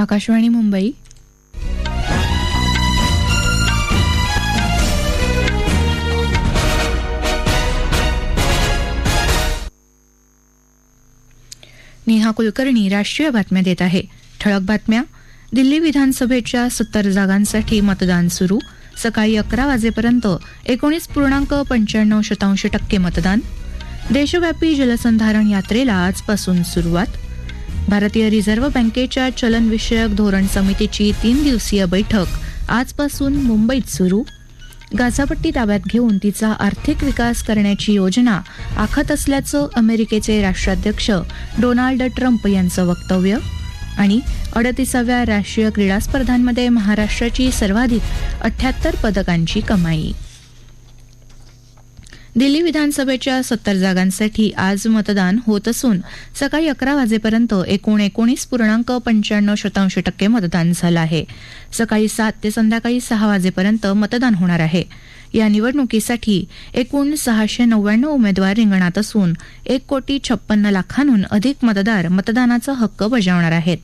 आकाशवाणी मुंबई. नेहा कुलकर्णी राष्ट्रीय बातम्या देत आहे. ठळक बातम्या. दिल्ली विधानसभेच्या सत्तर जागांसाठी मतदान सुरू. सकाळी अकरा वाजेपर्यंत एकोणीस पूर्णांक पंच्याण्णव शतांश टक्के मतदान. देशव्यापी जलसंधारण यात्रेला आजपासून सुरुवात. भारतीय रिझर्व्ह बँकेच्या चलनविषयक धोरण समितीची तीन दिवसीय बैठक आजपासून मुंबईत सुरू. गाझापट्टी ताब्यात घेऊन तिचा आर्थिक विकास करण्याची योजना आखत असल्याचं अमेरिकेचे राष्ट्राध्यक्ष डोनाल्ड ट्रम्प यांचं वक्तव्य आणि अडतीसाव्या राष्ट्रीय क्रीडा स्पर्धांमध्ये महाराष्ट्राची सर्वाधिक अठ्याहत्तर पदकांची कमाई. दिल्ली विधानसभेच्या सत्तर जागांसाठी आज मतदान होत असून सकाळी अकरा वाजेपर्यंत एकूण एकोणीस पूर्णांक पंच्याण्णव शतांश टक्के मतदान झालं आहे. सकाळी सात ते संध्याकाळी सहा वाजेपर्यंत मतदान होणार आहे. या निवडणुकीसाठी एकूण सहाशे नव्याण्णव उमेदवार रिंगणात असून एक कोटी छप्पन्न लाखांहून अधिक मतदार मतदानाचा हक्क बजावणार आहेत.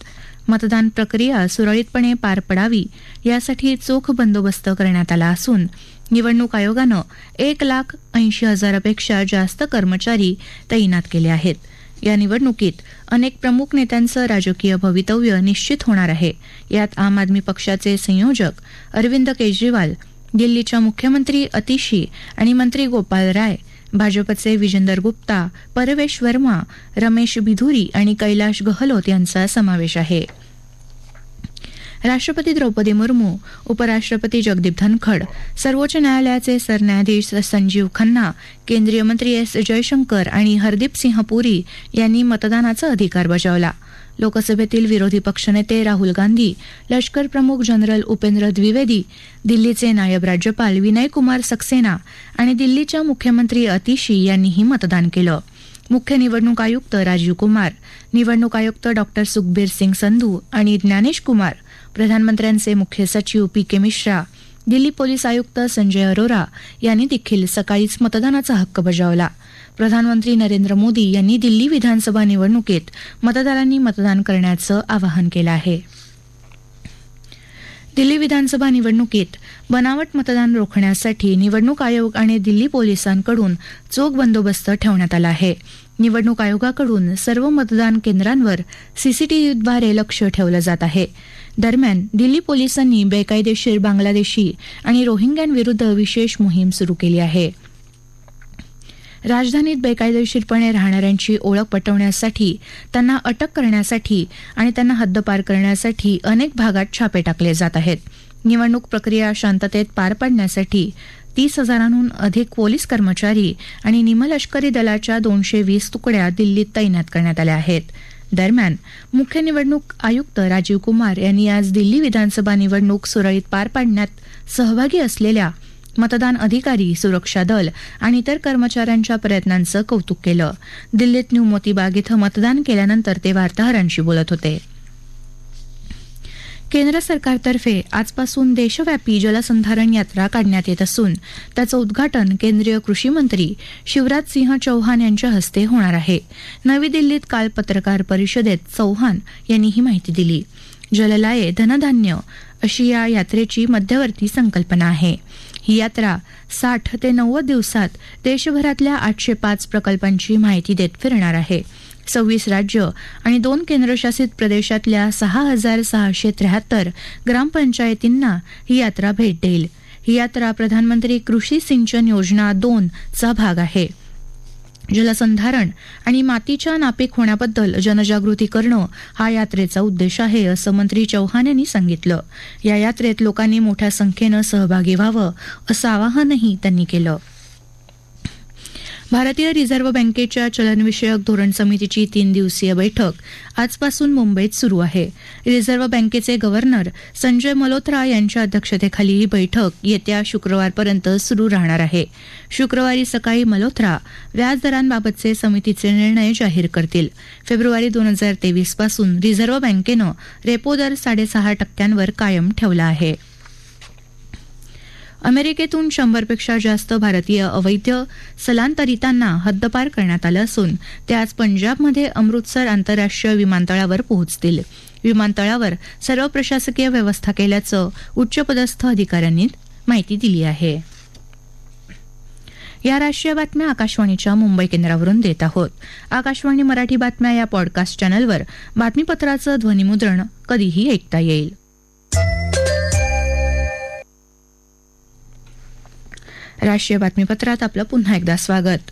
मतदान प्रक्रिया सुरळीतपणे पार पडावी यासाठी चोख बंदोबस्त करण्यात आला असून निवडणूक आयोगानं एक लाख ऐंशी हजारापेक्षा जास्त कर्मचारी तैनात केले आहेत. या निवडणुकीत अनेक प्रमुख नेत्यांचं राजकीय भवितव्य निश्चित होणार आहे. यात आम आदमी पक्षाचे संयोजक अरविंद केजरीवाल दिल्लीच्या मुख्यमंत्री अतिशी आणि मंत्री गोपाल राय भाजपचे विजेंदर गुप्ता परवेश वर्मा रमेश बिधुरी आणि कैलाश गहलोत यांचा समावेश आहे. राष्ट्रपती द्रौपदी मुर्मू उपराष्ट्रपती जगदीप धनखड सर्वोच्च न्यायालयाचे सरन्यायाधीश संजीव खन्ना केंद्रीय मंत्री एस जयशंकर आणि हरदीप सिंह पुरी यांनी मतदानाचा अधिकार बजावला. लोकसभेतील विरोधी पक्षनेते राहुल गांधी लष्कर प्रमुख जनरल उपेंद्र द्विवेदी दिल्लीचे नायब राज्यपाल विनय कुमार सक्सेना आणि दिल्लीच्या मुख्यमंत्री अतिशी यांनीही मतदान केलं. मुख्य निवडणूक आयुक्त राजीव कुमार निवडणूक आयुक्त डॉक्टर सुखबीर सिंग संधू आणि ज्ञानेश कुमार प्रधानमंत्र्यांचे मुख्य सचिव P K Mishra Delhi police आयुक्त संजय अरोरा यांनी देखील सकाळीच मतदानाचा हक्क बजावला. प्रधानमंत्री नरेंद्र मोदी यांनी दिल्ली विधानसभा निवडणुकीत मतदारांनी मतदान करण्याचं आवाहन केलं आहे. दिल्ली विधानसभा निवडणुकीत बनावट मतदान रोखण्यासाठी निवडणूक आयोग आणि दिल्ली पोलिसांकडून चोख बंदोबस्त ठेवण्यात आला आहे. निवडणूक आयोगाकडून सर्व मतदान केंद्रांवर सीसीटीव्हीद्वारे लक्ष ठेवलं जात आहे. दरम्यान दिल्ली पोलिसांनी बेकायदेशीर बांगलादेशी आणि रोहिंग्यांविरुद्ध विशेष मोहीम सुरू केली आहे. राजधानीत बेकायदेशीरपणे राहणाऱ्यांची ओळख पटवण्यासाठी त्यांना अटक करण्यासाठी आणि त्यांना हद्दपार करण्यासाठी अनेक भागात छापे टाकले जात आहेत. निवडणूक प्रक्रिया शांततेत पार पाडण्यासाठी तीस हजारांहून अधिक पोलीस कर्मचारी आणि निमलष्करी दलाच्या दोनशे वीस तुकड्या दिल्लीत तैनात करण्यात आल्या आहेत. दरम्यान मुख्य निवडणूक आयुक्त राजीव कुमार यांनी आज दिल्ली विधानसभा निवडणूक सुरळीत पार पाडण्यात सहभागी असलेल्या मतदान अधिकारी सुरक्षा दल आणि इतर कर्मचाऱ्यांच्या प्रयत्नांचं कौतुक केलं. दिल्लीत न्यू मोतीबाग इथं मतदान केल्यानंतर ते वार्ताहरांशी बोलत होते. केंद्र सरकारतर्फे आजपासून देशव्यापी जलसंधारण यात्रा काढण्यात येत असून त्याचं उद्घाटन केंद्रीय कृषी मंत्री शिवराज सिंह चौहान यांच्या हस्ते होणार आहे. नवी दिल्लीत काल पत्रकार परिषदेत चौहान यांनी ही माहिती दिली. जललाये धनधान्य अशी या यात्रेची मध्यवर्ती संकल्पना आहे. ही यात्रा साठ ते नव्वद दिवसात देशभरातल्या आठशे पाच प्रकल्पांची माहिती देत फिरणार आहे. सव्वीस राज्य आणि दोन केंद्रशासित प्रदेशातल्या सहा हजार सहाशे त्र्याहत्तर ग्रामपंचायतींना ही यात्रा भेट देईल. ही यात्रा प्रधानमंत्री कृषी सिंचन योजना दोन चा भाग आहे. जलसंधारण आणि मातीच्या नापीक होण्याबद्दल जनजागृती करणं हा यात्रेचा उद्देश आहे असं मंत्री चौहान यांनी सांगितलं. या यात्रेत लोकांनी मोठ्या संख्येनं सहभागी व्हावं असं आवाहनही त्यांनी केलं. भारतीय रिझर्व्ह बँकेच्या चलनविषयक धोरण समितीची तीन दिवसीय बैठक आजपासून मुंबईत सुरू आहे. रिझर्व्ह बँकेचे गव्हर्नर संजय मल्होत्रा यांच्या अध्यक्षतेखाली ही बैठक येत्या शुक्रवारपर्यंत सुरू राहणार आहे. शुक्रवारी सकाळी मल्होत्रा व्याजदरांबाबतचे समितीचे निर्णय जाहीर करतील. फेब्रुवारी दोन हजार तेवीसपासून रिझर्व्ह बँकेनं रेपो दर साडेसहा टक्क्यांवर कायम ठेवला आहे. अमेरिकेतून शंभरपेक्षा जास्त भारतीय अवैध स्थलांतरितांना हद्दपार करण्यात आलं असून ते आज पंजाबमध्ये अमृतसर आंतरराष्ट्रीय विमानतळावर पोहोचतील. विमानतळावर सर्व प्रशासकीय व्यवस्था केल्याचं उच्चपदस्थ अधिकाऱ्यांनी माहिती दिली आहे. या राष्ट्रीय बातम्या आकाशवाणीच्या मुंबई केंद्रावरून देत आहोत. आकाशवाणी मराठी बातम्या या पॉडकास्ट चॅनलवर बातमीपत्राचं ध्वनिमुद्रण कधीही ऐकता येईल. राष्ट्रीय बातमीपत्रात आपलं पुन्हा एकदा स्वागत.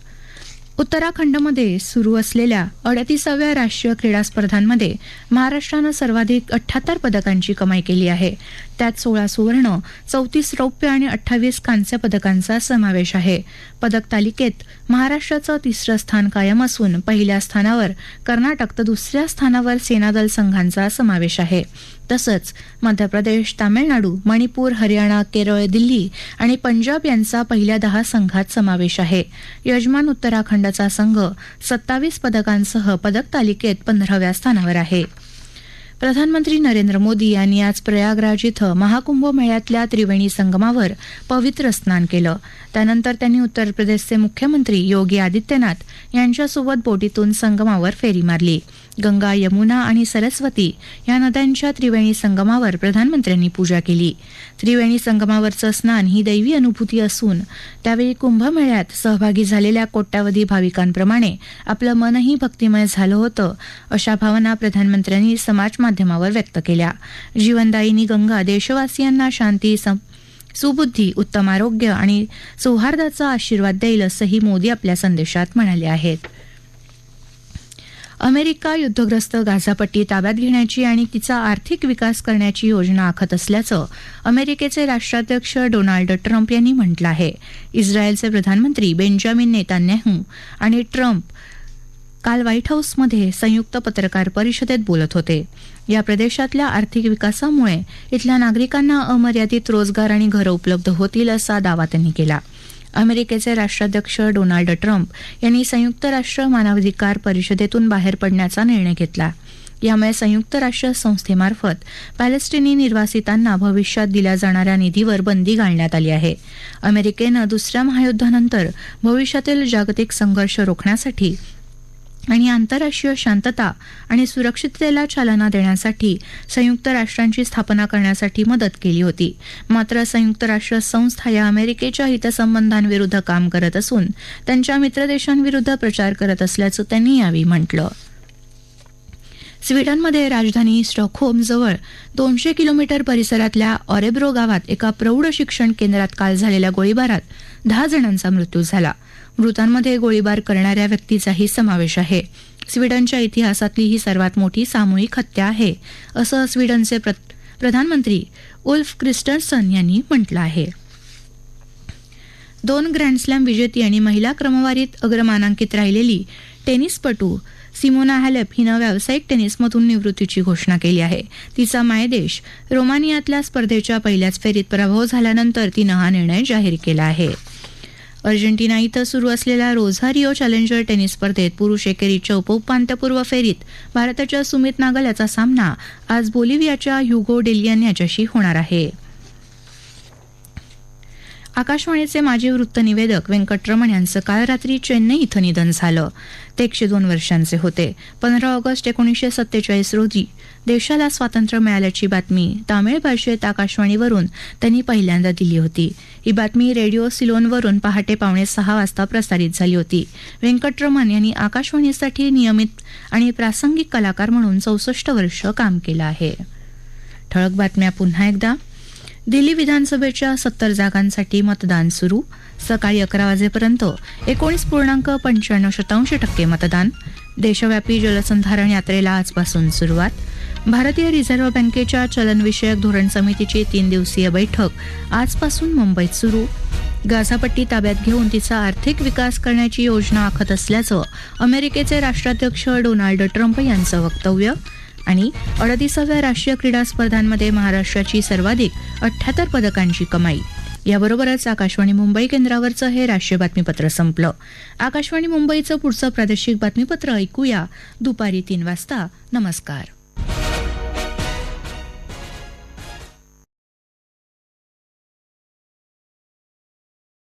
उत्तराखंडमध्ये सुरू असलेल्या अडतीसाव्या राष्ट्रीय क्रीडा स्पर्धांमध्ये महाराष्ट्रानं सर्वाधिक अठ्ठ्याहत्तर पदकांची कमाई केली आहे. त्यात सोळा सुवर्ण चौतीस रौप्य आणि अठ्ठावीस कांस्य पदकांचा समावेश आहे. पदक तालिकेत महाराष्ट्राचं तिसरं स्थान कायम असून पहिल्या स्थानावर कर्नाटक तर दुसऱ्या स्थानावर सेनादल संघांचा समावेश आहे. तसंच मध्य प्रदेश तामिळनाडू मणिपूर हरियाणा केरळ दिल्ली आणि पंजाब यांचा पहिल्या दहा संघात समावेश आहे. यजमान उत्तराखंडचा संघ सत्तावीस पदकांसह पदक तालिकेत पंधराव्या स्थानावर आहे. प्रधानमंत्री नरेंद्र मोदी यांनी आज प्रयागराज इथं महाकुंभ मेळ्यातल्या त्रिवेणी संगमावर पवित्र स्नान केलं. त्यानंतर त्यांनी उत्तर प्रदेशचे मुख्यमंत्री योगी आदित्यनाथ यांच्यासोबत बोटीतून संगमावर फेरी मारली. गंगा यमुना आणि सरस्वती या नद्यांच्या त्रिवेणी संगमावर प्रधानमंत्र्यांनी पूजा केली. त्रिवेणी संगमावरचं स्नान ही दैवी अनुभूती असून त्यावेळी कुंभमेळ्यात सहभागी झालेल्या कोट्यावधी भाविकांप्रमाणे आपलं मनही भक्तिमय झालं होतं अशा भावना प्रधानमंत्र्यांनी समाज माध्यमावर व्यक्त केल्या. जीवनदायिनी गंगा देशवासियांना शांती सुबुद्धी उत्तम आरोग्य आणि सौहार्दाचा आशीर्वाद देईल असंही मोदी आपल्या संदेशात म्हणाले आहेत. अमेरिका युद्धग्रस्त गाझापट्टी ताब्यात घेण्याची आणि तिचा आर्थिक विकास करण्याची योजना आखत असल्याचं अमेरिकेचे राष्ट्राध्यक्ष डोनाल्ड ट्रम्प यांनी म्हटलं आहे. इस्रायलचे प्रधानमंत्री बेंजामिन नेतान्याहू आणि ट्रम्प काल व्हाईट हाऊसमध्ये संयुक्त पत्रकार परिषदेत बोलत होते. या प्रदेशातल्या आर्थिक विकासामुळे इथल्या नागरिकांना अमर्यादित रोजगार आणि घरं उपलब्ध होतील असा दावा त्यांनी केला. अमेरिकेचे राष्ट्राध्यक्ष डोनाल्ड ट्रम्प यांनी संयुक्त राष्ट्र मानवाधिकार परिषदेतून बाहेर पडण्याचा निर्णय घेतला. यामुळे संयुक्त राष्ट्र संस्थेमार्फत पॅलेस्टिनी निर्वासितांना भविष्यात दिल्या जाणाऱ्या निधीवर बंदी घालण्यात आली आहे. अमेरिकेनं दुसऱ्या महायुद्धानंतर भविष्यातील जागतिक संघर्ष रोखण्यासाठी आणि आंतरराष्ट्रीय शांतता आणि सुरक्षिततेला चालना देण्यासाठी संयुक्त राष्ट्रांची स्थापना करण्यासाठी मदत केली होती. मात्र संयुक्त राष्ट्र संस्था या अमेरिकेच्या हितसंबंधांविरुद्ध काम करत असून त्यांच्या मित्रदेशांविरुद्ध प्रचार करत असल्याचं त्यांनी यावेळी म्हटलं. स्वीडनमध्ये राजधानी स्टॉकहोमजवळ दोनशे किलोमीटर परिसरातल्या ऑरेब्रो गावात एका प्रौढ शिक्षण केंद्रात काल झालेल्या गोळीबारात दहा जणांचा मृत्यू झाला. मृतांमध्ये गोळीबार करणाऱ्या व्यक्तीचाही समावेश आहे. स्वीडनच्या इतिहासातली ही सर्वात मोठी सामूहिक हत्या आहे असं स्वीडनचे प्र प्रधानमंत्री उल्फ क्रिस्टनसन यांनी म्हटलं आहे. दोन ग्रँडस्लॅम विजेती आणि महिला क्रमवारीत अग्रमानांकित राहिलेली टेनिसपटू सिमोना हॅलेप हिनं व्यावसायिक टेनिसमधून निवृत्तीची घोषणा केली आहे. तिचा मायदेश रोमानियातल्या स्पर्धेच्या पहिल्याच फेरीत पराभव झाल्यानंतर तिनं हा निर्णय जाहीर केला आहे. अर्जेंटिना इथं सुरू असलेल्या रोझारिओ चॅलेंजर टेनिस स्पर्धेत पुरुष एकेरीच्या उपउपांत्यपूर्व फेरीत भारताच्या सुमित नागल याचा सामना आज बोलिव्हियाच्या ह्युगो डेलियन याच्याशी होणार आहे. आकाशवाणीचे माजी वृत्तनिवेदक व्यंकटरमण यांचं काल रात्री चेन्नई इथं निधन झालं. ते एकशे दोन वर्षांचे होते. पंधरा ऑगस्ट एकोणीसशे सत्तेचाळीस रोजी देशाला स्वातंत्र्य मिळाल्याची बातमी तामिळ भाषेत आकाशवाणीवरून त्यांनी पहिल्यांदा दिली होती. ही बातमी रेडिओ सिलोनवरून पहाटे पावणे सहा वाजता प्रसारित झाली होती. व्यंकटरमण यांनी आकाशवाणीसाठी नियमित आणि प्रासंगिक कलाकार म्हणून चौसष्ट वर्ष काम केलं आहे. ठळक बातम्या पुन्हा एकदा. दिल्ली विधानसभेच्या सत्तर जागांसाठी मतदान सुरू. सकाळी अकरा वाजेपर्यंत एकोणीस पूर्णांक पंच्याण्णव शतांश टक्के मतदान. देशव्यापी जलसंधारण यात्रेला आजपासून सुरुवात. भारतीय रिझर्व्ह बँकेच्या चलनविषयक धोरण समितीची तीन दिवसीय बैठक आजपासून मुंबईत सुरू. गाझापट्टी ताब्यात घेऊन तिचा आर्थिक विकास करण्याची योजना आखत असल्याचं अमेरिकेचे राष्ट्राध्यक्ष डोनाल्ड ट्रम्प यांचं वक्तव्य. आणि अडतीसाव्या राष्ट्रीय क्रीडा स्पर्धांमध्ये महाराष्ट्राची सर्वाधिक अठ्ठ्याहत्तर पदकांची कमाई. याबरोबरच आकाशवाणी मुंबई केंद्रावरचं हे राष्ट्रीय बातमीपत्र संपलं. आकाशवाणी मुंबईचं पुढचं प्रादेशिक बातमीपत्र ऐकूया दुपारी तीन वाजता. नमस्कार.